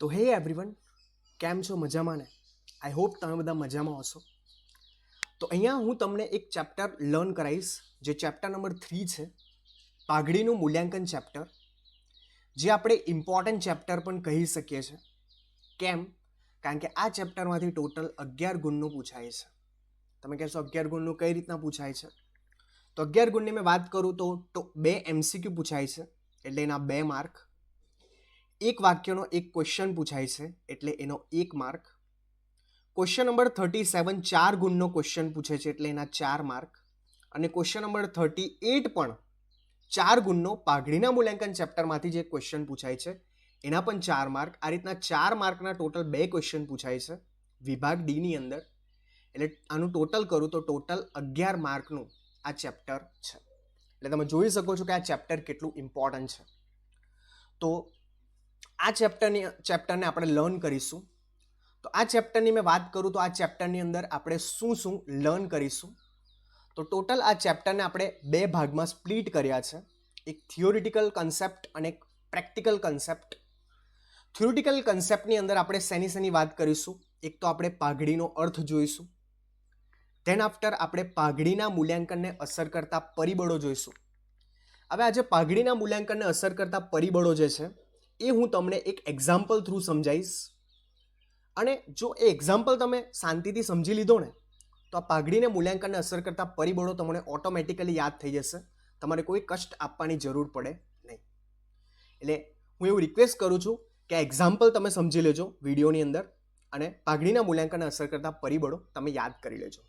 તો હે એવરીવન કેમ છો? મજામાં ને? આઈ હોપ તમે બધા મજામાં હશો. તો અહીંયા હું તમને એક ચેપ્ટર લર્ન કરાવીશ, જે ચેપ્ટર નંબર થ્રી છે, પાઘડીનું મૂલ્યાંકન ચેપ્ટર જે આપણે ઇમ્પોર્ટન્ટ ચેપ્ટર પણ કહી શકીએ છીએ. કેમ? કારણ કે આ ચેપ્ટરમાંથી ટોટલ અગિયાર ગુણનું પૂછાય છે. તમે કહેશો, અગિયાર ગુણનું કઈ રીતના પૂછાય છે? તો અગિયાર ગુણની મેં વાત કરું તો બે એમસીક્યુ પૂછાય છે, એટલે એના બે માર્ક એક વાક્યનો એક ક્વેશ્ચન પૂછાય છે, એટલે એનો એક mark question number thirty seven ચાર ગુણનો ક્વેશ્ચન પૂછે છે, એટલે એના ચાર માર્ક અને ક્વેશ્ચન નંબર થર્ટી એટ પણ ચાર ગુણનો પાઘડીના મૂલ્યાંકન ચેપ્ટરમાંથી જે ક્વેશ્ચન પૂછાય છે, એના પણ ચાર માર્ક આ રીતના ચાર માર્કના ટોટલ બે ક્વેશ્ચન પૂછાય છે, વિભાગ ડીની અંદર. એટલે આનું ટોટલ કરું તો ટોટલ અગિયાર માર્કનું આ ચેપ્ટર છે. એટલે તમે જોઈ શકો છો કે આ ચેપ્ટર કેટલું ઇમ્પોર્ટન્ટ છે. તો આ ચેપ્ટરની ચેપ્ટરને આપણે લર્ન કરીશું. તો આ ચેપ્ટરની મેં વાત કરું તો આ ચેપ્ટરની અંદર આપણે શું શું લર્ન કરીશું? તો ટોટલ આ ચેપ્ટરને આપણે બે ભાગમાં સ્પ્લિટ કર્યા છે. એક થિયોરિટિકલ કન્સેપ્ટ અને એક પ્રેક્ટિકલ કન્સેપ્ટ થિયોરિટિકલ કન્સેપ્ટની અંદર આપણે શેની શેની વાત કરીશું? એક તો આપણે પાઘડીનો અર્થ જોઈશું. ધેન આફ્ટર આપણે પાઘડીના મૂલ્યાંકનને અસર કરતા પરિબળો જોઈશું. હવે આજે પાઘડીના મૂલ્યાંકનને અસર કરતા પરિબળો જે છે એ હું તમને એક એક્ઝામ્પલ થ્રુ સમજાવીશ અને જો એ એક્ઝામ્પલ તમે શાંતિથી સમજી લીધો ને, તો આ પાઘડીને મૂલ્યાંકનને અસર કરતા પરિબળો તમને ઓટોમેટિકલી યાદ થઈ જશે. તમારે કોઈ કષ્ટ આપવાની જરૂર પડે નહીં. એટલે હું એવું રિક્વેસ્ટ કરું છું કે આ એક્ઝામ્પલ તમે સમજી લેજો વિડીયોની અંદર અને પાઘડીના મૂલ્યાંકનને અસર કરતા પરિબળો તમે યાદ કરી લેજો.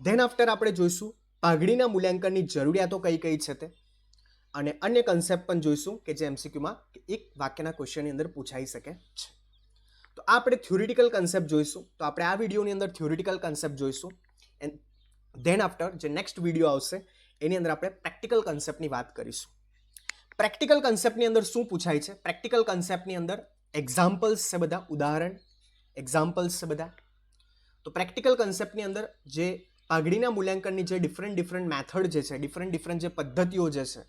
ધેન આફ્ટર આપણે જોઈશું પાઘડીના મૂલ્યાંકનની જરૂરિયાતો કઈ કઈ છે તે. અને અન્ય કન્સેપ્ટ પણ જોઈશું કે જે એમસીક્યુમાં એક વાક્યના ક્વેશ્ચનની અંદર પૂછાઈ શકે છે. તો આ આપણે થ્યોરિટિકલ કન્સેપ્ટ જોઈશું. તો આપણે આ વિડીયોની અંદર થ્યોરિટિકલ કન્સેપ્ટ જોઈશું. એન્ડ ધેન આફ્ટર જે નેક્સ્ટ વીડિયો આવશે, એની અંદર આપણે પ્રેક્ટિકલ કન્સેપ્ટની વાત કરીશું. પ્રેક્ટિકલ કન્સેપ્ટની અંદર શું પૂછાય છે? પ્રેક્ટિકલ કન્સેપ્ટની અંદર એક્ઝામ્પલ્સ છે બધા, ઉદાહરણ એક્ઝામ્પલ્સ છે બધા. તો પ્રેક્ટિકલ કન્સેપ્ટની અંદર જે પાઘડીના મૂલ્યાંકનની જે ડિફરન્ટ ડિફરન્ટ મેથડ જે છે ડિફરન્ટ ડિફરન્ટ જે પદ્ધતિઓ જે છે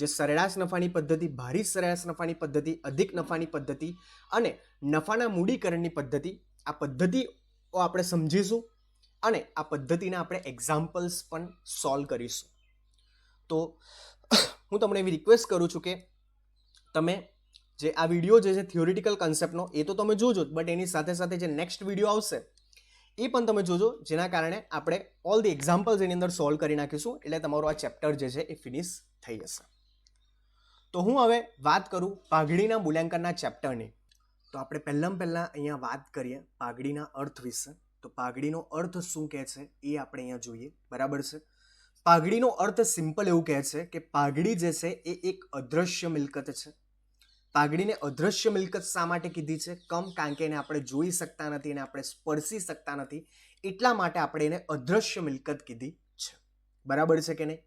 જે સરેરાશ નફાની પદ્ધતિ, ભારી સરેરાશ નફાની પદ્ધતિ, અધિક નફાની પદ્ધતિ અને નફાના મૂડીકરણની પદ્ધતિ, આ પદ્ધતિઓ આપણે સમજીશું અને આ પદ્ધતિના આપણે એક્ઝામ્પલ્સ પણ સોલ્વ કરીશું. તો હું તમને એવી રિક્વેસ્ટ કરું છું કે તમે જે આ વીડિયો જે છે થિયોરિટિકલ કન્સેપ્ટનો એ તો તમે જોજો જ બટ એની સાથે સાથે જે નેક્સ્ટ વીડિયો આવશે, એ પણ તમે જોજો, જેના કારણે આપણે ઓલ ધી એક્ઝામ્પલ્સ એની અંદર સોલ્વ કરી નાખીશું, એટલે તમારું આ ચેપ્ટર જે છે એ ફિનિશ થઈ જશે. તો હું હવે વાત કરું પાઘડીના મૂલ્યાંકનના ચેપ્ટરની તો આપણે પહેલાં પહેલાં અહીંયા વાત કરીએ પાઘડીના અર્થ વિશે. તો પાઘડીનો અર્થ શું કહે છે એ આપણે અહીંયા જોઈએ. બરાબર છે? પાઘડીનો અર્થ સિમ્પલ એવું કહે છે કે પાઘડી જે છે એ એક અદૃશ્ય મિલકત છે. પાઘડીને અદૃશ્ય મિલકત શા માટે કીધી છે? કમ કારણ કે એને આપણે જોઈ શકતા નથી, એને આપણે સ્પર્શી શકતા નથી. એટલા માટે આપણે એને અદૃશ્ય મિલકત કીધી છે. બરાબર છે કે નહીં?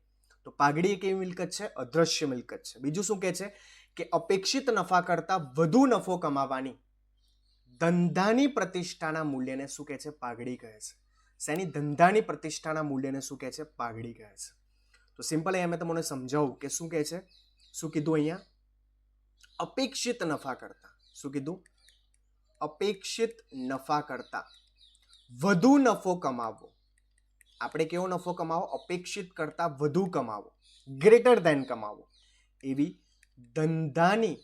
તો પાઘડી એક એવી મિલકત છે? અદૃશ્ય મિલકત છે. બીજું શું કહે છે? કે અપેક્ષિત નફા કરતાં વધુ નફો કમાવાની ધંધાની પ્રતિષ્ઠાના મૂલ્યને શું કહે છે? પાઘડી કહે છે. શેની ધંધાની પ્રતિષ્ઠાના મૂલ્યને શું કહે છે? પાઘડી કહે છે. તો સિમ્પલ અહીંયા મેં તમને સમજાવું કે શું કહે છે? શું કીધું અહીંયા? અપેક્ષિત નફા કરતા. શું કીધું? અપેક્ષિત નફા કરતા. વધુ નફો કમાવો. આપણે કેવો નફો કમાવો? અપેક્ષિત કરતાં વધુ કમાવો. Greater than કમાવો. એવી ધંધાની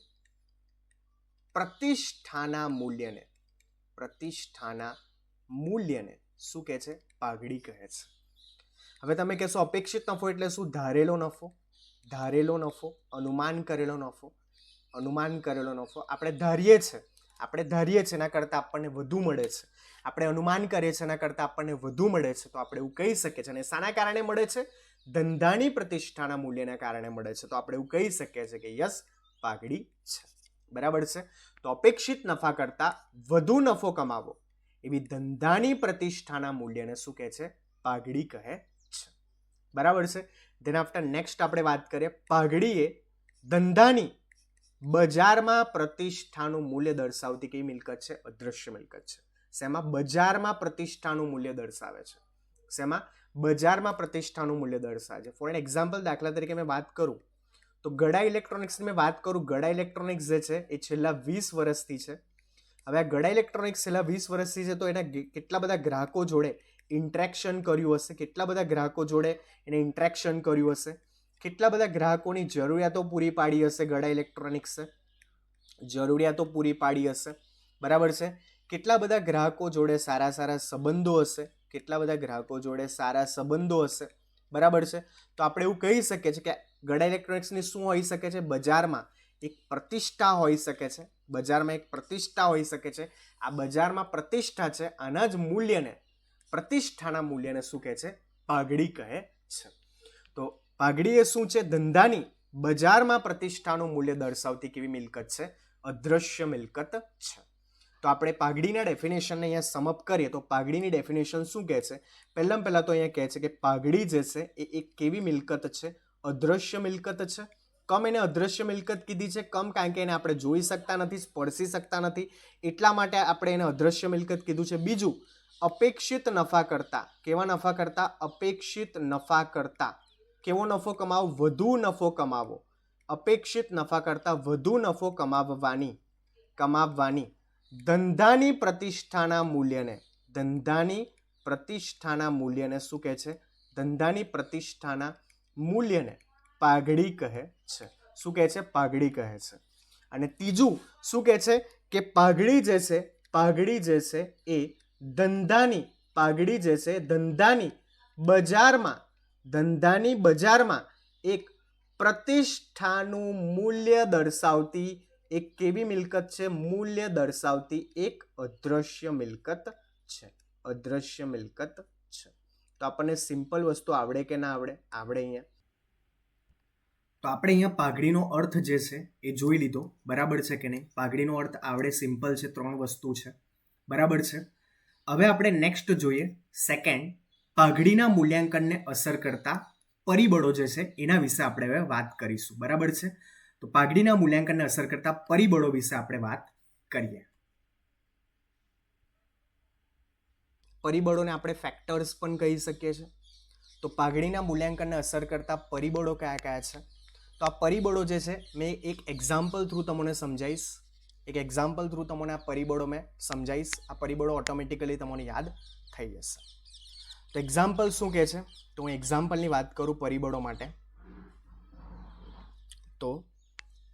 પ્રતિષ્ઠાના મૂલ્યને પ્રતિષ્ઠાના મૂલ્યને શું કહે છે? પાઘડી કહે છે. હવે તમે કહેશો અપેક્ષિત નફો એટલે શું? ધારેલો નફો. ધારેલો નફો, અનુમાન કરેલો નફો. અનુમાન કરેલો નફો આપણે ધારીએ છે. આપણે ધારીએ છીએ એના કરતાં આપણને વધુ મળે છે. આપણે અનુમાન કરીએ છીએ એના કરતાં આપણને વધુ મળે છે, તો આપણે એવું કહી શકીએ છીએ. અને શાના કારણે મળે છે? ધંધાની પ્રતિષ્ઠાના મૂલ્યના કારણે મળે છે. તો આપણે એવું કહી શકીએ છીએ કે યસ, પાઘડી છે. બરાબર છે? તો અપેક્ષિત નફા કરતાં વધુ નફો કમાવો. એવી ધંધાની પ્રતિષ્ઠાના મૂલ્યને શું કહે છે? પાઘડી કહે છે. બરાબર છે? ધેન આફ્ટર નેક્સ્ટ આપણે વાત કરીએ, પાઘડીએ ધંધાની બજારમાં પ્રતિષ્ઠાનું મૂલ્ય દર્શાવતી કઈ મિલકત છે? અદૃશ્ય મિલકત છે. શેમાં બજારમાં પ્રતિષ્ઠાનું મૂલ્ય દર્શાવે છે. શેમાં બજારમાં પ્રતિષ્ઠાનું મૂલ્ય દર્શાવે છે. ફોર એન એક્ઝામ્પલ દાખલા તરીકે મેં વાત કરું, તો ગડા ઇલેક્ટ્રોનિક્સની મેં વાત કરું, ગડા ઇલેક્ટ્રોનિક્સ જે છે, એ છેલ્લા વીસ વર્ષથી છે. હવે આ ગડા ઇલેક્ટ્રોનિક્સ છેલ્લા વીસ વર્ષથી છે, તો એના કેટલા બધા ગ્રાહકો જોડે ઇન્ટ્રેક્શન કર્યું હશે? કેટલા બધા ગ્રાહકો જોડે એને ઇન્ટ્રેક્શન કર્યું હશે? કેટલા બધા ગ્રાહકોની જરૂરિયાતો પૂરી પાડી હશે ગડા ઇલેક્ટ્રોનિક્સે? જરૂરિયાતો પૂરી પાડી હશે. બરાબર છે? કેટલા બધા ગ્રાહકો જોડે સારા સારા સંબંધો હશે? કેટલા બધા ગ્રાહકો જોડે સારા સંબંધો હશે? બરાબર છે? તો આપણે એવું કહી શકીએ છીએ કે ગડા ઇલેક્ટ્રોનિક્સની શું હોઈ શકે છે? બજારમાં એક પ્રતિષ્ઠા હોઈ શકે છે. બજારમાં એક પ્રતિષ્ઠા હોઈ શકે છે. આ બજારમાં પ્રતિષ્ઠા છે. આના જ મૂલ્યને, પ્રતિષ્ઠાના મૂલ્યને શું કહે છે? પાઘડી કહે છે. તો પાઘડી એ શું છે? ધંધાની બજારમાં પ્રતિષ્ઠાનું મૂલ્ય દર્શાવતી કેવી મિલકત છે? અદ્રશ્ય મિલકત છે. તો આપણે પાઘડીના ડેફિનેશનને અહીંયા સમઅપ કરીએ તો પાઘડીની ડેફિનેશન શું કહે છે? પહેલાં પહેલાં તો અહીંયા કહે છે કે પાઘડી જે છે એ એક કેવી મિલકત છે? અદ્રશ્ય મિલકત છે? કમ એને અદ્રશ્ય મિલકત કીધી છે? કમ કારણ કે એને આપણે જોઈ શકતા નથી, સ્પર્શી શકતા નથી. એટલા માટે આપણે એને અદ્રશ્ય મિલકત કીધું છે. બીજું, અપેક્ષિત નફા કરતા. કેવા નફા કરતા? અપેક્ષિત નફા કરતા. કેવો નફો કમાવો? વધુ નફો કમાવો. અપેક્ષિત નફા કરતાં વધુ નફો કમાવવાની. કમાવવાની. ધંધાની પ્રતિષ્ઠાના મૂલ્યને, ધંધાની પ્રતિષ્ઠાના મૂલ્યને શું કહે છે? ધંધાની પ્રતિષ્ઠાના મૂલ્યને પાઘડી કહે છે. શું કહે છે? પાઘડી કહે છે. અને ત્રીજું શું કહે છે? કે પાઘડી જે છે, પાઘડી જે છે એ ધંધાની, પાઘડી જે છે ધંધાની બજારમાં ધંધાની બજારમાં એક પ્રતિષ્ઠાનું મૂલ્ય દર્શાવતી એક કેવી મિલકત છે? મૂલ્ય દર્શાવતી એક અદ્રશ્ય મિલકત છે. અદ્રશ્ય મિલકત છે. તો આપણને સિમ્પલ વસ્તુ આવડે કે ના આવડે? આવડે અહીંયા. તો આપણે અહીંયા પાઘડીનો અર્થ જે છે એ જોઈ લીધો. બરાબર છે કે નહીં? પાઘડીનો અર્થ આવડે સિમ્પલ છે, ત્રણ વસ્તુ છે. બરાબર છે? હવે આપણે નેક્સ્ટ જોઈએ. સેકન્ડ પાઘડીના મૂલ્યાંકનને અસર કરતા પરિબળો જે છે એના વિશે આપણે હવે વાત કરીશું. બરાબર છે? તો પાઘડીના મૂલ્યાંકનને અસર કરતા પરિબળો વિશે આપણે વાત કરીએ. પરિબળોને આપણે ફેક્ટર્સ પણ કહી શકીએ છીએ. તો પાઘડીના મૂલ્યાંકનને અસર કરતા પરિબળો કયા કયા છે? તો આ પરિબળો જે છે, મેં એક એક્ઝામ્પલ થ્રુ તમને સમજાવીશ. એક એક્ઝામ્પલ થ્રુ તમને આ પરિબળો મેં સમજાવીશ. આ પરિબળો ઓટોમેટિકલી તમને યાદ થઈ જશે. તો એક્ઝામ્પલ શું કહે છે? તો હું એક્ઝામ્પલની વાત કરું પરિબળો માટે. તો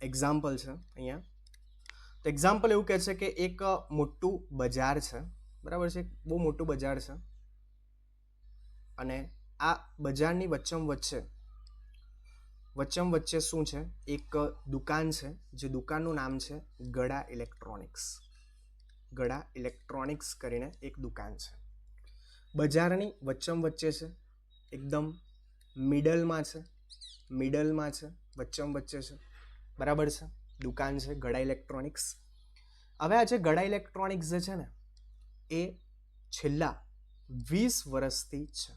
એક્ઝામ્પલ છે અહીંયા. તો એક્ઝામ્પલ એવું કહે છે કે એક મોટું બજાર છે. બરાબર છે? બહુ મોટું બજાર છે. અને આ બજારની વચ્ચમ વચ્ચે વચ્ચમ વચ્ચે શું છે? એક દુકાન છે, જે દુકાનનું નામ છે ગડા ઇલેક્ટ્રોનિક્સ. ગળા ઇલેક્ટ્રોનિક્સ કરીને એક દુકાન છે. બજારની વચ્ચમ વચ્ચે છે, એકદમ મિડલમાં છે મિડલમાં છે, વચ્ચમ વચ્ચે છે. બરાબર છે? દુકાન છે, ગડા ઇલેક્ટ્રોનિક્સ. હવે આ જે ગડા ઇલેક્ટ્રોનિક્સ જે છે ને, એ છેલ્લા વીસ વર્ષથી છે.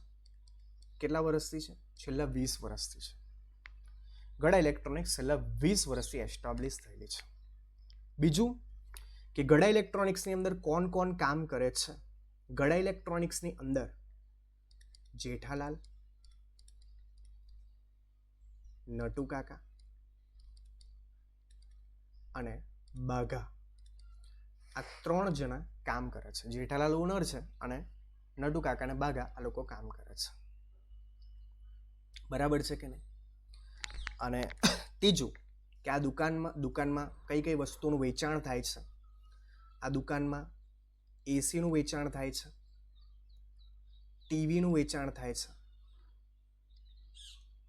કેટલા વર્ષથી છે? છેલ્લા વીસ વર્ષથી છે. ગડા ઇલેક્ટ્રોનિક્સ છેલ્લા વીસ વર્ષથી એસ્ટાબ્લિશ થયેલી છે. બીજું કે ગડા ઇલેક્ટ્રોનિક્સની અંદર કોણ કોણ કામ કરે છે? ગડા ઇલેક્ટ્રોનિક્સની અંદર જેઠાલાલ નટુ કાકા અને બાઘા આ ત્રણ જણા કામ કરે છે. જેઠાલાલ ઓનર છે અને નટુ કાકા અને બાઘા આ લોકો કામ કરે છે. બરાબર છે કે નહીં? અને ત્રીજું કે આ દુકાનમાં દુકાનમાં કઈ કઈ વસ્તુનું વેચાણ થાય છે? આ દુકાનમાં એસીનું વેચાણ થાય છે? ટીવીનું વેચાણ થાય છે?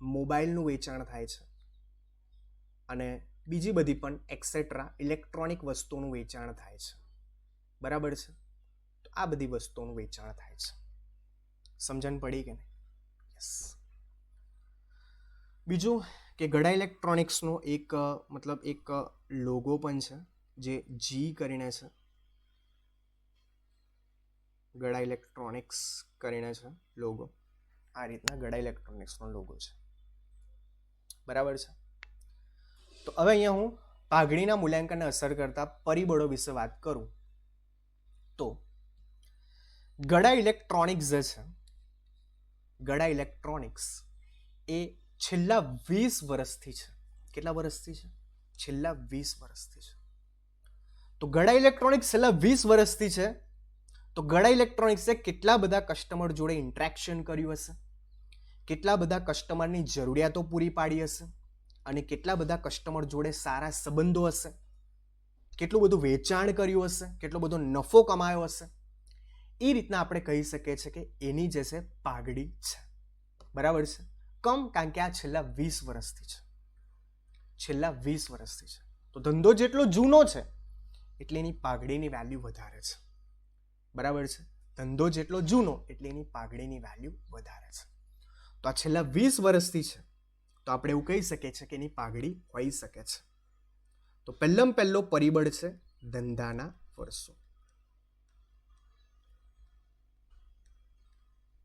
મોબાઈલનું વેચાણ થાય છે? અને બીજી બધી પણ એક્સેટ્રા ઇલેક્ટ્રોનિક વસ્તુઓનું વેચાણ થાય છે. બરાબર છે? તો આ બધી વસ્તુઓનું વેચાણ થાય છે. સમજણ પડી કે નહીં? યસ બીજું કે ગડા ઇલેક્ટ્રોનિક્સનો એક મતલબ એક લોગો પણ છે, જે જી કરીને છે. ગડા ઇલેક્ટ્રોનિક્સ કરીને છે લોગો આ રીતના ગડા ઇલેક્ટ્રોનિક્સનો લોગો છે. બરાબર છે? તો હવે અહીંયા હું પાઘડીના મૂલ્યાંકનને અસર કરતા પરિબળો વિશે વાત કરું. તો ગડા ઇલેક્ટ્રોનિક્સ જે છે, ગડા ઇલેક્ટ્રોનિક્સ એ છેલ્લા વીસ વર્ષથી છે. કેટલા વર્ષથી છે? છેલ્લા વીસ વર્ષથી છે. તો ગડા ઇલેક્ટ્રોનિક્સ છેલ્લા વીસ વર્ષથી છે. તો ગડા ઇલેક્ટ્રોનિક્સે કેટલા બધા કસ્ટમર જોડે ઇન્ટ્રેક્શન કર્યું હશે? કેટલા બધા કસ્ટમરની જરૂરિયાતો પૂરી પાડી હશે? અને કેટલા બધા કસ્ટમર જોડે સારા સંબંધો હશે? કેટલું બધું વેચાણ કર્યું હશે? કેટલો બધો નફો કમાયો હશે? એ રીતના આપણે કહી શકીએ છીએ કે એની જે છે પાઘડી છે. બરાબર છે? કમ કારણ કે આ છેલ્લા વીસ વર્ષથી છે. છેલ્લા વીસ વર્ષથી છે. તો ધંધો જેટલો જૂનો છે, એટલે એની પાઘડીની વેલ્યુ વધારે છે. બરાબર છે? ધંધો જેટલો જૂનો, એટલે એની પાઘડીની વેલ્યુ વધારે છે. તો આ છેલ્લા વીસ વર્ષથી છે. તો આપણે એવું કહી શકીએ છીએ કે એની પાઘડી હોઈ શકે છે. તો પહેલમ પહેલો પરિબળ છે ધંધાના વર્ષો.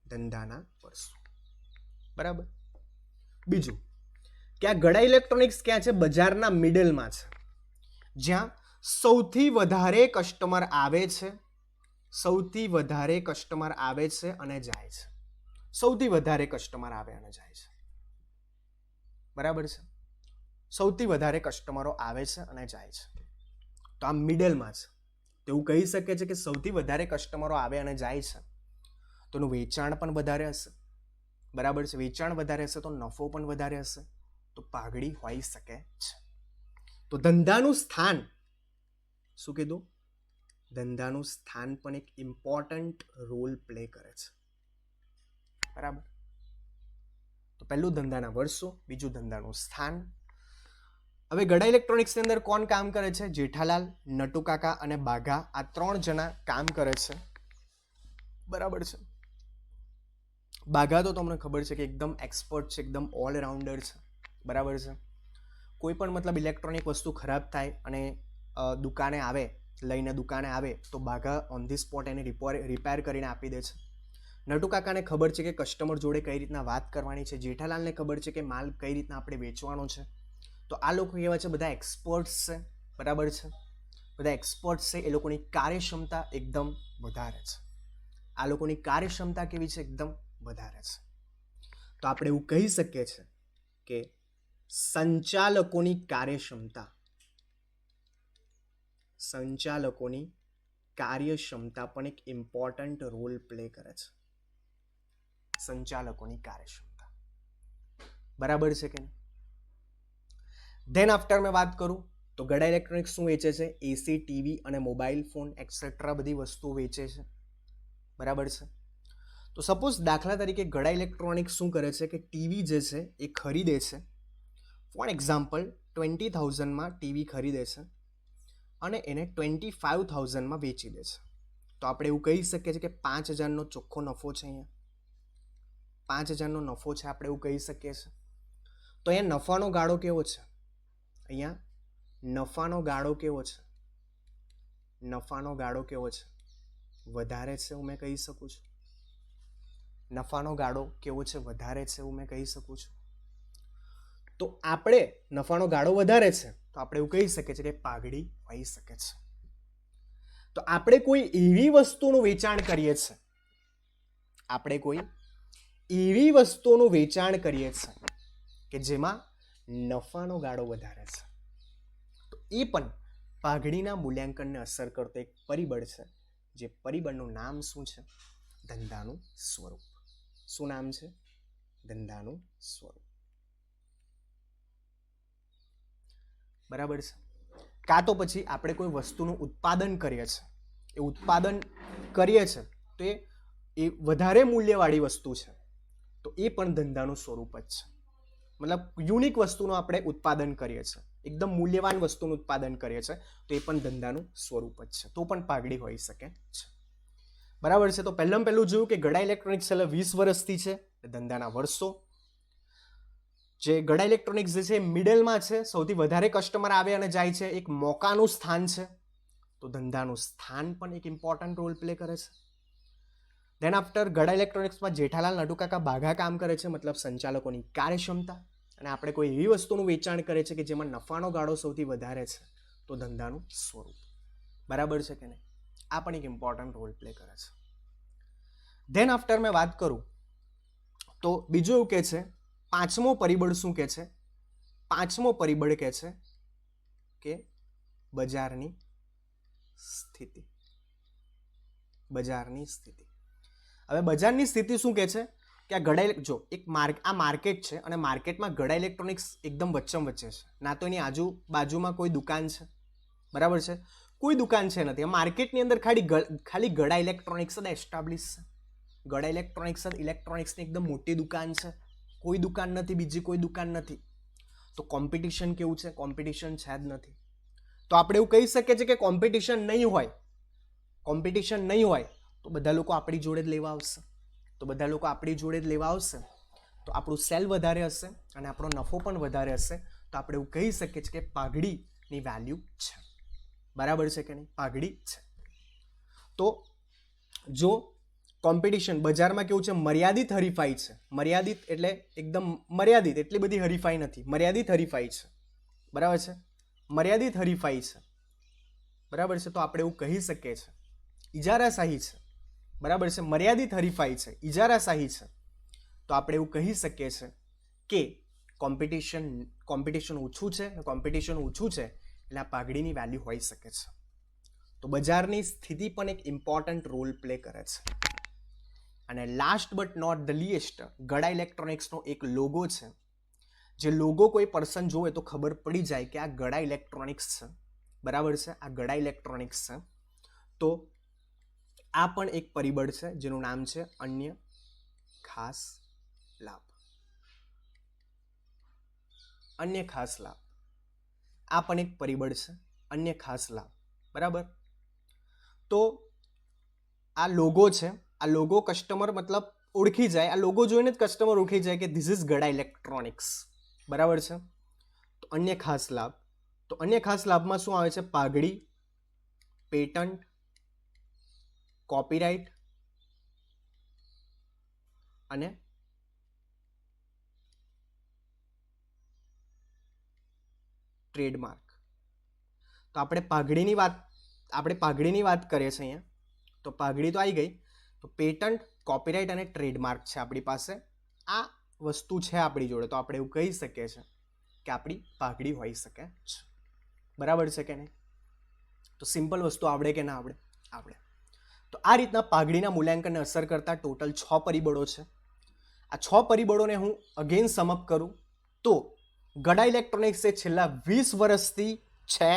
ધંધાના વર્ષો. બરાબર? બીજું, કે આ ગળા ઇલેક્ટ્રોનિક્સ ક્યાં છે? બજારના મિડલમાં છે. જ્યાં સૌથી વધારે કસ્ટમર આવે છે, સૌથી વધારે કસ્ટમર આવે છે અને જાય છે. સૌથી વધારે કસ્ટમર આવે અને જાય છે. બરાબર છે? સૌથી વધારે કસ્ટમરો આવે છે અને જાય છે. તો આ મિડલમાં છે. તેવું કહી શકે છે કે સૌથી વધારે કસ્ટમરો આવે અને જાય છે. તો એનું વેચાણ પણ વધારે હશે. બરાબર છે? વેચાણ વધારે હશે તો નફો પણ વધારે હશે. તો પાઘડી હોઈ શકે છે. તો ધંધાનું સ્થાન. શું કીધું? ધંધાનું સ્થાન પણ એક ઇમ્પોર્ટન્ટ રોલ પ્લે કરે છે. બરાબર? તો પહેલું ધંધાના વર્ષો, બીજું ધંધાનું સ્થાન. હવે ગડા ઇલેક્ટ્રોનિક્સની અંદર કોણ કામ કરે છે? જેઠાલાલ નટુકાકા અને બાઘા. આ ત્રણ જણા કામ કરે છે. બરાબર છે. બાઘા તો તમને ખબર છે કે એકદમ એક્સપર્ટ છે, એકદમ ઓલરાઉન્ડર છે. બરાબર છે. કોઈ પણ મતલબ ઇલેક્ટ્રોનિક વસ્તુ ખરાબ થાય અને દુકાને આવે, લઈને દુકાને આવે, તો બાઘા ઓન ધી સ્પોટ એને રિપોર રિપેર કરીને આપી દે છે. નટુ કાકાને ખબર છે કે કસ્ટમર જોડે કઈ રીતના વાત કરવાની છે? જેઠાલાલને ખબર છે કે માલ કઈ રીતના આપણે વેચવાનો છે? તો આ લોકો કેવા છે, બધા એક્સપર્ટ્સ છે. બરાબર છે? બધા એક્સપર્ટ્સ છે, એ લોકોની કાર્યક્ષમતા એકદમ વધારે છે. આ લોકોની કાર્યક્ષમતા કેવી છે? એકદમ વધારે છે. તો આપણે એવું કહી શકીએ છીએ કે સંચાલકોની કાર્યક્ષમતા સંચાલકોની કાર્યક્ષમતા પણ એક ઇમ્પોર્ટન્ટ રોલ પ્લે કરે છે. સંચાલકોની કાર્યક્ષમતા. બરાબર છે કે ધેન આફ્ટર મેં વાત કરું, તો ગડા ઇલેક્ટ્રોનિક્સ શું વેચે છે? એસી ટીવી અને મોબાઈલ ફોન એક્સેટ્રા બધી વસ્તુઓ વેચે છે. બરાબર છે? તો સપોઝ દાખલા તરીકે ગડા ઇલેક્ટ્રોનિક્સ શું કરે છે કે ટીવી જે છે, એ ખરીદે છે. ફોર એક્ઝામ્પલ ટ્વેન્ટી થાઉઝન્ડમાં ટીવી ખરીદે છે અને એને ટ્વેન્ટી ફાઇવ થાઉઝન્ડમાં વેચી દે છે. તો આપણે એવું કહી શકીએ છીએ કે પાંચ હજારનો ચોખ્ખો નફો છે અહીંયા. પાંચ હજારનો નફો છે આપણે એવું કહી શકીએ છીએ. તો અહીંયા નફાનો ગાળો કેવો છે? અહીંયા નફાનો ગાળો કેવો છે? નફાનો ગાળો કેવો છે? વધારે છે હું મેં કહી શકું છું. નફાનો ગાળો કેવો છે? વધારે છે એવું મેં કહી શકું છું. તો આપણે નફાનો ગાળો વધારે છે તો આપણે એવું કહી શકીએ છીએ કે પાઘડી હોઈ શકે છે. તો આપણે કોઈ એવી વસ્તુનું વેચાણ કરીએ છીએ. આપણે કોઈ એવી વસ્તુઓનું વેચાણ કરીએ છીએ કે જેમાં નફાનો ગાળો વધારે છે. તો એ પણ પાઘડીના મૂલ્યાંકનને અસર કરતો એક પરિબળ છે, જે પરિબળનું નામ શું છે? ધંધાનું સ્વરૂપ. શું નામ છે? ધંધાનું સ્વરૂપ. બરાબર છે? કાં તો પછી આપણે કોઈ વસ્તુનું ઉત્પાદન કરીએ છીએ. એ ઉત્પાદન કરીએ છીએ તો એ વધારે મૂલ્યવાળી વસ્તુ છે. તો એ પણ ધંધાનું સ્વરૂપ જ છે. મતલબ યુનિક વસ્તુનું આપણે ઉત્પાદન કરીએ છીએ. એકદમ મૂલ્યવાન વસ્તુનું ઉત્પાદન કરીએ છીએ, તો એ પણ ધંધાનું સ્વરૂપ જ છે. તો પણ પાઘડી હોઈ શકે છે. બરાબર છે? તો પહેલાં પહેલું જોયું કે ગડા ઇલેક્ટ્રોનિક્સ છેલ્લા વીસ વર્ષથી છે ધંધાના વર્ષો. જે ગડા ઇલેક્ટ્રોનિક્સ જે છે મિડલમાં છે, સૌથી વધારે કસ્ટમર આવે અને જાય છે, એક મોકાનું સ્થાન છે. તો ધંધાનું સ્થાન પણ એક ઇમ્પોર્ટન્ટ રોલ પ્લે કરે છે. દેન આફ્ટર ગડા ઇલેક્ટ્રોનિક્સમાં જેઠાલાલ નટુકાકા બાઘા કામ કરે છે, મતલબ સંચાલકોની કાર્યક્ષમતા. અને આપણે કોઈ એવી વસ્તુનું વેચાણ કરે છે કે જેમાં નફાનો ગાળો સૌથી વધારે છે, તો ધંધાનું સ્વરૂપ. બરાબર છે કે નહીં? આ પણ એક ઇમ્પોર્ટન્ટ રોલ પ્લે કરે છે. ધેન આફ્ટર મેં વાત કરું, તો બીજું એવું કહે છે, પાંચમો પરિબળ શું કહે છે? પાંચમો પરિબળ કહે છે કે બજારની સ્થિતિ. બજારની સ્થિતિ. હવે બજારની સ્થિતિ શું કહે છે? કે આ ઘડા જો, એક માર્ક આ માર્કેટ છે અને માર્કેટમાં ઘડા ઇલેક્ટ્રોનિક્સ એકદમ વચ્ચમ વચ્ચે છે. ના તો એની આજુબાજુમાં કોઈ દુકાન છે? બરાબર છે? કોઈ દુકાન છે નથી. માર્કેટની અંદર ખાલી ખાલી ઘડા ઇલેક્ટ્રોનિક્સ જ એસ્ટાબ્લિશ છે. ઘડા ઇલેક્ટ્રોનિક્સ જ ઇલેક્ટ્રોનિક્સની એકદમ મોટી દુકાન છે. કોઈ દુકાન નથી, બીજી કોઈ દુકાન નથી. તો કોમ્પિટિશન કેવું છે? કોમ્પિટિશન છે જ નથી. તો આપણે એવું કહી શકીએ છીએ કે કોમ્પિટિશન નહીં હોય. કોમ્પિટિશન નહીં હોય. તો બધા લોકો આપણી જોડે જ લેવા આવશે. તો બધા લોકો આપણી જોડે જ લેવા આવશે. તો આપણું સેલ વધારે હશે અને આપણો નફો પણ વધારે હશે. તો આપણે એવું કહી શકીએ છીએ કે પાઘડીની વેલ્યુ છે. બરાબર છે કે નહીં? પાઘડી છે. તો જો કોમ્પિટિશન બજારમાં કેવું છે? મર્યાદિત હરીફાઈ છે. મર્યાદિત એટલે એકદમ મર્યાદિત. એટલી બધી હરીફાઈ નથી. મર્યાદિત હરીફાઈ છે. બરાબર છે? મર્યાદિત હરીફાઈ છે. બરાબર છે? તો આપણે એવું કહી શકીએ છીએ. ઇજારાશાહી છે. બરાબર છે, મર્યાદિત હરીફાઈ છે ઇજારાશાહી છે. તો આપણે એવું કહી શકીએ છીએ કે કોમ્પિટિશન કોમ્પિટિશન ઓછું છે કોમ્પિટિશન ઓછું છે, એટલે આ પાઘડીની વેલ્યુ હોઈ શકે છે. તો બજારની સ્થિતિ પણ એક ઇમ્પોર્ટન્ટ રોલ પ્લે કરે છે. અને last but not the least Gada ઇલેક્ટ્રોનિક્સનો એક લોગો છે. જે લોગો કોઈ પર્સન જોવે તો ખબર પડી જાય કે આ ગડા ઇલેક્ટ્રોનિક્સ છે. બરાબર છે, આ ગડા ઇલેક્ટ્રોનિક્સ છે. તો આ પણ એક પરિબળ છે, જેનું નામ છે અન્ય ખાસ લાભ. અન્ય ખાસ લાભ. આ પણ એક પરિબળ છે, અન્ય ખાસ લાભ. બરાબર? તો આ લોગો છે, આ લોગો કસ્ટમર મતલબ ઓળખી જાય, આ લોગો જોઈને જ કસ્ટમર ઓળખી જાય કે ધીસ ઇઝ ગડા ઇલેક્ટ્રોનિક્સ બરાબર છે? તો અન્ય ખાસ લાભ. તો અન્ય ખાસ લાભમાં શું આવે છે? પાઘડી પેટન્ટ કોપીરાઇટ અને ટ્રેડમાર્ક તો આપણે પાઘડીની વાત, આપણે પાઘડીની વાત કરીએ છીએ અહીંયા. તો પાઘડી તો આવી ગઈ. તો પેટન્ટ કોપીરાઇટ અને ટ્રેડમાર્ક છે આપણી પાસે. આ વસ્તુ છે આપણી જોડે. તો આપણે એવું કહી શકીએ છીએ કે આપણી પાઘડી હોઈ શકે છે. બરાબર છે કે નહીં? તો સિમ્પલ વસ્તુ આવડે કે ના આવડે? આવડે. તો આ રીતના પાઘડીના મૂલ્યાંકનને અસર કરતા ટોટલ છ પરિબળો છે. આ છ પરિબળોને હું અગેન સમઅપ કરું તો ગડા ઇલેક્ટ્રોનિક્સ એ છેલ્લા વીસ વર્ષથી છે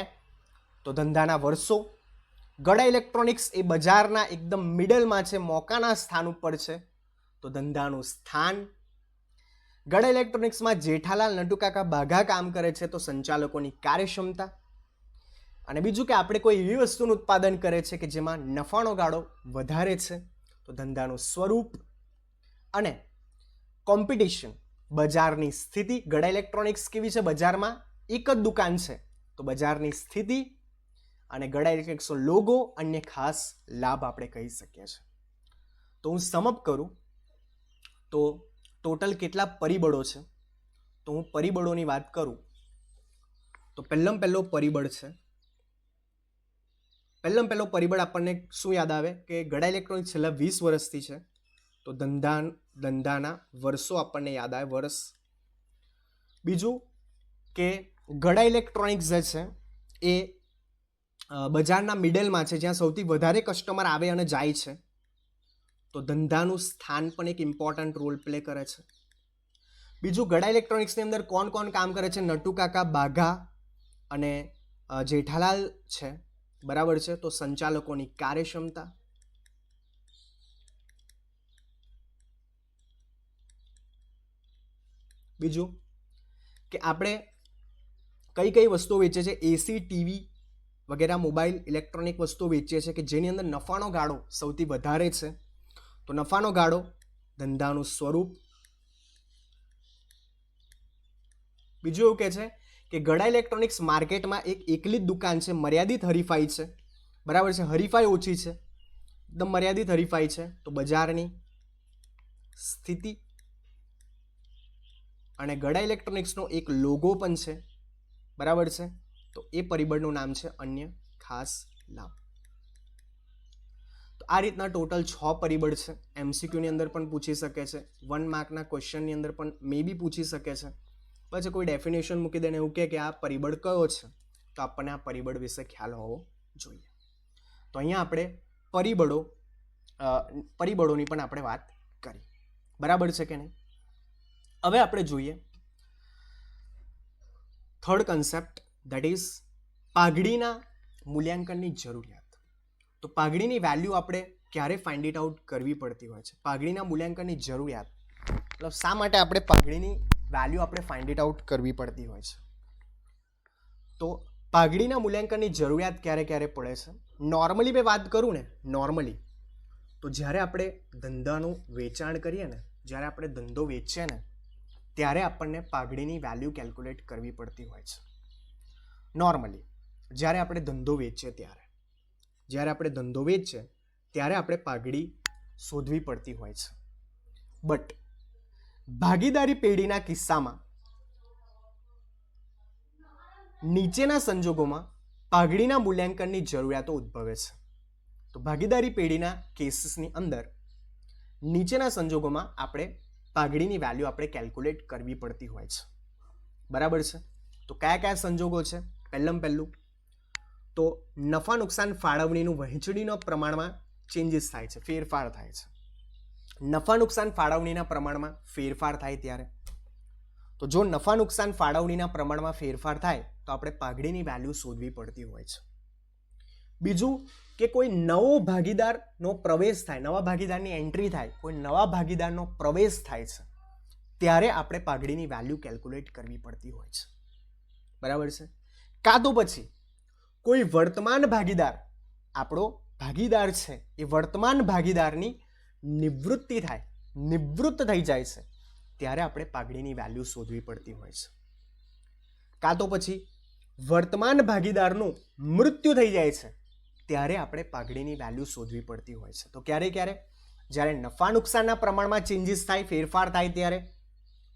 તો ધંધાના વર્ષો. ગડા ઇલેક્ટ્રોનિક્સ એ બજારના એકદમ મિડલમાં છે, મોકાના સ્થાન ઉપર છે તો ધંધાનું સ્થાન. ગડા ઇલેક્ટ્રોનિક્સમાં જેઠાલાલ નટુકાકા બાઘા કામ કરે છે તો સંચાલકોની કાર્યક્ષમતા. અને બીજું કે આપણે કોઈ એવી વસ્તુનું ઉત્પાદન કરે છે કે જેમાં નફાનો ગાળો વધારે છે, તો ધંધાનું સ્વરૂપ અને કોમ્પિટિશન બજારની સ્થિતિ, ગડા ઇલેક્ટ્રોનિક્સ કેવી છે? બજારમાં એક જ દુકાન છે, તો બજારની સ્થિતિ અને ગડા ઇલેક્ટ્રોનિક્સનો લોગો અન્ય ખાસ લાભ આપણે કહી શકીએ છીએ. તો હું સમઅપ કરું, તો ટોટલ કેટલા પરિબળો છે? તો હું પરિબળોની વાત કરું, તો પહેલમ પહેલો પરિબળ છે પહેલમ પહેલો પરિબળ આપણને શું યાદ આવે? કે ગડા ઇલેક્ટ્રોનિક છેલ્લા વીસ વર્ષથી છે. તો ધંધા ધંધાના વર્ષો આપણને યાદ આવે, વર્ષ. બીજું કે ગડા ઇલેક્ટ્રોનિક્સ જે છે, એ બજારના મિડલમાં છે, જ્યાં સૌથી વધારે કસ્ટમર આવે અને જાય છે. તો ધંધાનું સ્થાન પણ એક ઇમ્પોર્ટન્ટ રોલ પ્લે કરે છે. બીજું ગડા ઇલેક્ટ્રોનિક્સની અંદર કોણ કોણ કામ કરે છે? નટુકાકા બાઘા અને જેઠાલાલ છે. બરાબર છે? તો સંચાલકોની કાર્યક્ષમતા. બીજું કે આપણે કઈ કઈ વસ્તુઓ વેચીએ છીએ? એસી, ટીવી વગેરે, મોબાઈલ, ઇલેક્ટ્રોનિક વસ્તુઓ વેચીએ છીએ કે જેની અંદર નફાનો ગાળો સૌથી વધારે છે? તો નફાનો ગાળો ધંધાનું સ્વરૂપ. બીજું એવું કહે છે કે ગડા ઇલેક્ટ્રોનિક્સ માર્કેટમાં એક એકલી જ દુકાન છે, મર્યાદિત હરીફાઈ છે. બરાબર છે? હરીફાઈ ઓછી છે. એકદમ મર્યાદિત હરીફાઈ છે. તો બજારની સ્થિતિ અને ગડા ઇલેક્ટ્રોનિક્સનો એક લોગો પણ છે. બરાબર છે? તો એ પરિબળનું નામ છે અન્ય ખાસ લાભ. તો આ રીતના ટોટલ છ પરિબળ છે. એમસીક્યુની અંદર પણ પૂછી શકે છે. વન માર્કના ક્વેશ્ચનની અંદર પણ મે બી પૂછી શકે છે. પછી કોઈ ડેફિનેશન મૂકી દે એવું કહે કે આ પરિબળ કયો છે, તો આપણને આ પરિબળ વિશે ખ્યાલ હોવો જોઈએ. તો અહીંયા આપણે પરિબળો પરિબળોની પણ આપણે વાત કરી. બરાબર છે કે નહીં? હવે આપણે જોઈએ. થર્ડ કન્સેપ્ટ દેટ ઇઝ પાઘડીના મૂલ્યાંકનની જરૂરિયાત. તો પાઘડીની વેલ્યુ આપણે ક્યારે ફાઇન્ડ ઇટ આઉટ કરવી પડતી હોય છે? પાઘડીના મૂલ્યાંકનની જરૂરિયાત. મતલબ શા માટે આપણે પાઘડીની વેલ્યુ આપણે ફાઇન્ડ ઇટ આઉટ કરવી પડતી હોય છે. તો પાઘડીના મૂલ્યાંકનની જરૂરિયાત ક્યારે ક્યારે પડે છે? નોર્મલી મેં વાત કરું ને નોર્મલી તો જ્યારે આપણે ધંધાનું વેચાણ કરીએ ને, જ્યારે આપણે ધંધો વેચીએ ને, ત્યારે આપણને પાઘડીની વેલ્યુ કેલ્ક્યુલેટ કરવી પડતી હોય છે. નોર્મલી જ્યારે આપણે ધંધો વેચીએ ત્યારે. જ્યારે આપણે ધંધો વેચીએ, ત્યારે આપણે પાઘડી શોધવી પડતી હોય છે. બટ ભાગીદારી પેઢીના કિસ્સામાં નીચેના સંજોગોમાં પાઘડીના મૂલ્યાંકનની જરૂરિયાતો ઉદ્ભવે છે. તો ભાગીદારી પેઢીના કેસીસની અંદર નીચેના સંજોગોમાં આપણે પાઘડીની વેલ્યુ આપણે કેલ્ક્યુલેટ કરવી પડતી હોય છે. બરાબર છે? તો કયા કયા સંજોગો છે? પહેલમ પહેલું તો નફા નુકસાન ફાળવણીનું વહેંચણીના પ્રમાણમાં ચેન્જીસ થાય છે, ફેરફાર થાય છે. નફા નુકસાન ફાળવણીના પ્રમાણમાં ફેરફાર થાય ત્યારે. તો જો નફા નુકસાન ફાળવણીના પ્રમાણમાં ફેરફાર થાય, તો આપણે પાઘડીની વેલ્યુ શોધવી પડતી હોય છે. બીજું કે કોઈ નવો ભાગીદારનો પ્રવેશ થાય, નવા ભાગીદારની એન્ટ્રી થાય, કોઈ નવા ભાગીદારનો પ્રવેશ થાય છે, ત્યારે આપણે પાઘડીની વેલ્યુ કેલ્ક્યુલેટ કરવી પડતી હોય છે. બરાબર છે? કાં તો પછી કોઈ વર્તમાન ભાગીદાર, આપણો ભાગીદાર છે, એ વર્તમાન ભાગીદારની નિવૃત્તિ થાય, નિવૃત્ત થઈ જાય છે, ત્યારે આપણે પાઘડીની વેલ્યુ શોધવી પડતી હોય છે. કાં તો પછી વર્તમાન ભાગીદારનું મૃત્યુ થઈ જાય છે, ત્યારે આપણે પાઘડીની વેલ્યુ શોધવી પડતી હોય છે. તો ક્યારે ક્યારે? જ્યારે નફા નુકસાનના પ્રમાણમાં ચેન્જીસ થાય, ફેરફાર થાય ત્યારે.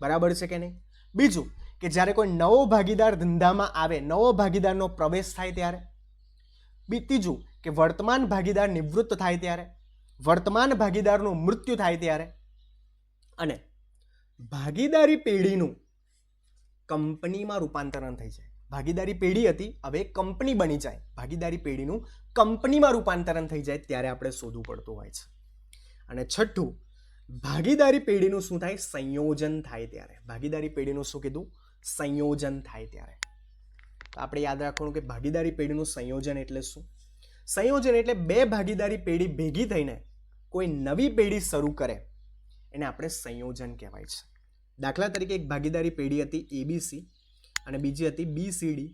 બરાબર છે કે નહીં? બીજું કે જ્યારે કોઈ નવો ભાગીદાર ધંધામાં આવે, નવો ભાગીદારનો પ્રવેશ થાય ત્યારે. બી ત્રીજું કે વર્તમાન ભાગીદાર નિવૃત્ત થાય ત્યારે. વર્તમાન ભાગીદારનું મૃત્યુ થાય ત્યારે અને ભાગીદારી પેઢીનું કંપનીમાં રૂપાંતરણ થઈ જાય. ભાગીદારી પેઢી હતી, હવે કંપની બની જાય. ભાગીદારી પેઢીનું કંપનીમાં રૂપાંતરણ થઈ જાય ત્યારે આપણે શોધવું પડતું હોય છે. અને છઠ્ઠું, ભાગીદારી પેઢીનું શું થાય? સંયોજન થાય ત્યારે. ભાગીદારી પેઢીનું શું કીધું? સંયોજન થાય ત્યારે. તો આપણે યાદ રાખવાનું કે ભાગીદારી પેઢીનું સંયોજન એટલે શું? સંયોજન એટલે બે ભાગીદારી પેઢી ભેગી થઈને કોઈ નવી પેઢી શરૂ કરે, એને આપણે સંયોજન કહેવાય છે. દાખલા તરીકે એક ભાગીદારી પેઢી હતી એબીસી અને બીજી હતી બીસીડી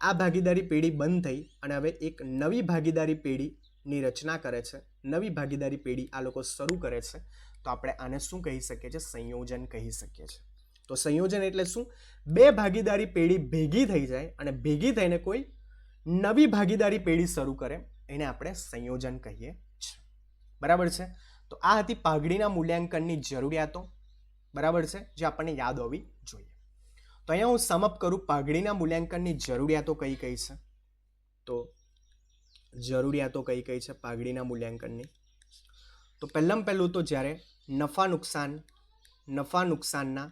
આ ભાગીદારી પેઢી બંધ થઈ અને હવે એક નવી ભાગીદારી પેઢીની રચના કરે છે. નવી ભાગીદારી પેઢી આ લોકો શરૂ કરે છે. તો આપણે આને શું કહી શકીએ છીએ? સંયોજન કહી શકીએ છીએ. તો સંયોજન એટલે શું? બે ભાગીદારી પેઢી ભેગી થઈ જાય અને ભેગી થઈને કોઈ નવી ભાગીદારી પેઢી શરૂ કરે, એને આપણે સંયોજન કહીએ. બરાબર છે? તો આ હતી પાઘડીના મૂલ્યાંકનની જરૂરિયાતો. બરાબર છે? જે આપણને યાદ હોવી જોઈએ. તો અહીંયા હું સમઅપ કરું પાઘડીના મૂલ્યાંકનની જરૂરિયાતો કઈ કઈ છે? તો જરૂરિયાતો કઈ કઈ છે પાઘડીના મૂલ્યાંકનની? તો પહેલાં પહેલું તો જ્યારે નફા નુકસાન, નફા નુકસાનના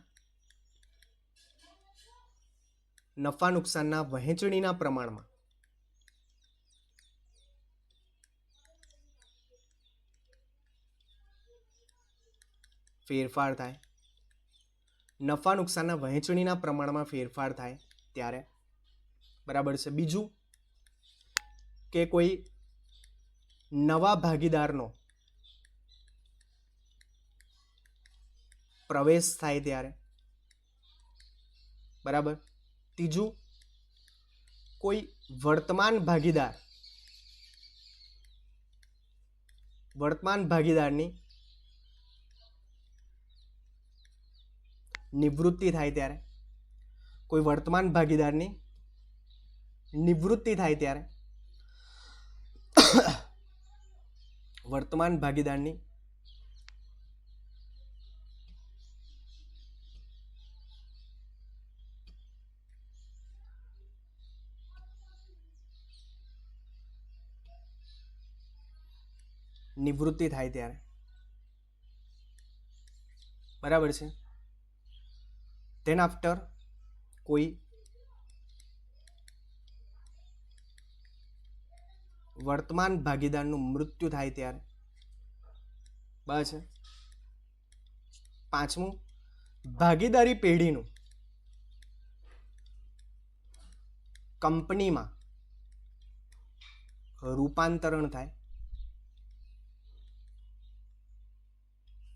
નફા નુકસાનના વહેંચણીના પ્રમાણમાં ફેરફાર થાય. નફા નુકસાનના વહેંચણીના પ્રમાણમાં ફેરફાર થાય ત્યારે. બરાબર છે. બીજું કે કોઈ નવા ભાગીદારનો પ્રવેશ થાય ત્યારે. બરાબર? ત્રીજું, કોઈ વર્તમાન ભાગીદાર, વર્તમાન ભાગીદારની નિવૃત્તિ થાય ત્યારે. કોઈ વર્તમાન ભાગીદારની નિવૃત્તિ થાય ત્યારે. વર્તમાન ભાગીદારની નિવૃત્તિ થાય ત્યારે. બરાબર છે? ધેન આફ્ટર કોઈ વર્તમાન ભાગીદારનું મૃત્યુ થાય ત્યારે. બસ. પાંચમું, ભાગીદારી પેઢીનું કંપનીમાં રૂપાંતરણ થાય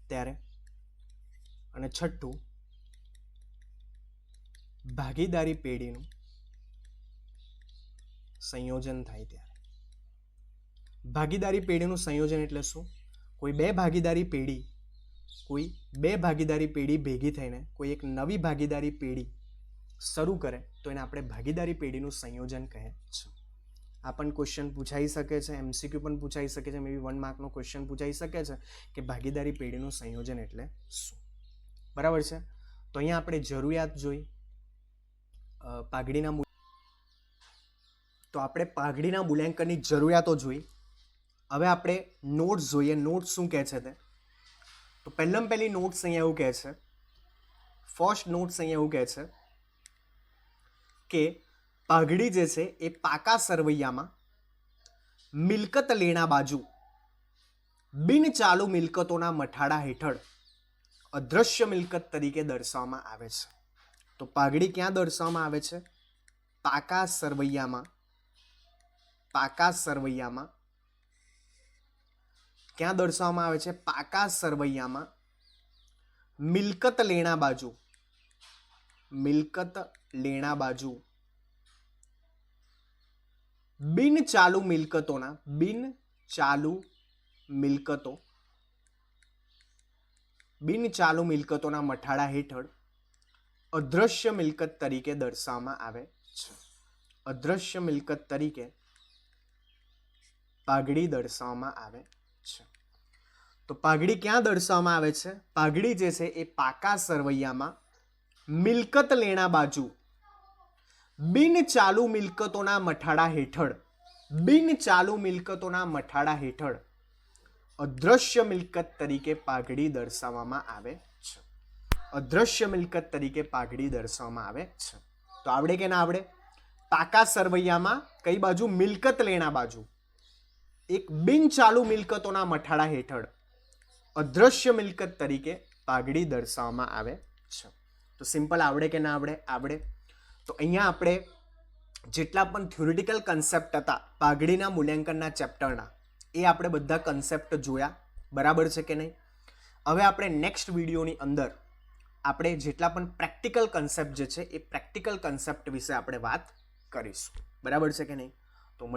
ત્યારે. અને છઠ્ઠું ભાગીદારી પેઢીનું સંયોજન થાય ત્યારે. ભાગીદારી પેઢીનું સંયોજન એટલે શું? કોઈ બે ભાગીદારી પેઢી, કોઈ બે ભાગીદારી પેઢી ભેગી થઈને, કોઈ એક નવી ભાગીદારી પેઢી શરૂ કરે, તો એને આપણે ભાગીદારી પેઢીનું સંયોજન કહે છે. આ પણ ક્વેશ્ચન પૂછાઈ શકે છે એમસીક્યુ પણ પૂછાઈ શકે છે મેબી વન માર્કનો ક્વેશ્ચન પૂછાઈ શકે છે કે ભાગીદારી પેઢીનું સંયોજન એટલે શું? બરાબર છે? તો અહીંયા આપણે જરૂરિયાત જોઈ પાઘડીના તો આપણે પાઘડીના મૂલ્યાંકનની જરૂરિયાતો જોઈ. હવે આપણે નોટ્સ જોઈએ. નોટ્સ શું કહે છે તે? તો પહેલાં પહેલી નોટ્સ અહીંયા એવું કહે છે. ફર્સ્ટ નોટ્સ અહીંયા એવું કહે છે કે પાઘડી જે છે એ પાકા સરવૈયામાં મિલકત લેણા બાજુ બિન ચાલુ મિલકતોના મઠાડા હેઠળ અદ્રશ્ય મિલકત તરીકે દર્શાવવામાં આવે છે. તો પાઘડી ક્યાં દર્શાવવામાં આવે છે? પાકા સરવૈયામાં. પાકા સરવૈયામાં. ક્યાં દર્શાવવામાં આવે છે? પાકા સરવૈયામાં. મિલકત લેણા બાજુ. મિલકત લેણા બાજુ. બિન ચાલુ મિલકતોના. બિન ચાલુ મિલકતો. બિન ચાલુ મિલકતોના મઠાડા હેઠળ અદ્રશ્ય મિલકત તરીકે દર્શાવવામાં આવે છે. અદ્રશ્ય મિલકત તરીકે પાઘડી દર્શાવવામાં આવે છે. તો પાઘડી ક્યાં દર્શાવવામાં આવે છે? પાઘડી જે છે એ પાકા સરવૈયામાં મિલકત લેણા બાજુ બિન ચાલુ મિલકતોના મઠાડા હેઠળ, બિન ચાલુ મિલકતોના મઠાડા હેઠળ અદ્રશ્ય મિલકત તરીકે પાઘડી દર્શાવવામાં આવે અદ્રશ્ય મિલકત તરીકે પાઘડી દર્શાવવામાં આવે છે. તો આવડે કે ના આવડે? પાકા સરવૈયામાં કઈ બાજુ? મિલકત લેણા બાજુ. એક બિન ચાલુ મિલકતોના મઠાડા હેઠળ અદ્રશ્ય મિલકત તરીકે પાઘડી દર્શાવવામાં આવે છે. તો સિમ્પલ આવડે કે ના આવડે? આવડે. તો અહીંયા આપણે જેટલા પણ થ્યોરિટિકલ કન્સેપ્ટ હતા, પાઘડીના મૂલ્યાંકનના ચેપ્ટરના, એ આપણે બધા કન્સેપ્ટ જોયા. બરાબર છે કે નહીં? હવે આપણે નેક્સ્ટ વિડીયોની અંદર આપણે જેટલા પણ પ્રેક્ટિકલ કન્સેપ્ટ જે છે એ પ્રેક્ટિકલ કન્સેપ્ટ વિશે આપણે વાત કરીશું. બરાબર છે કે નહીં?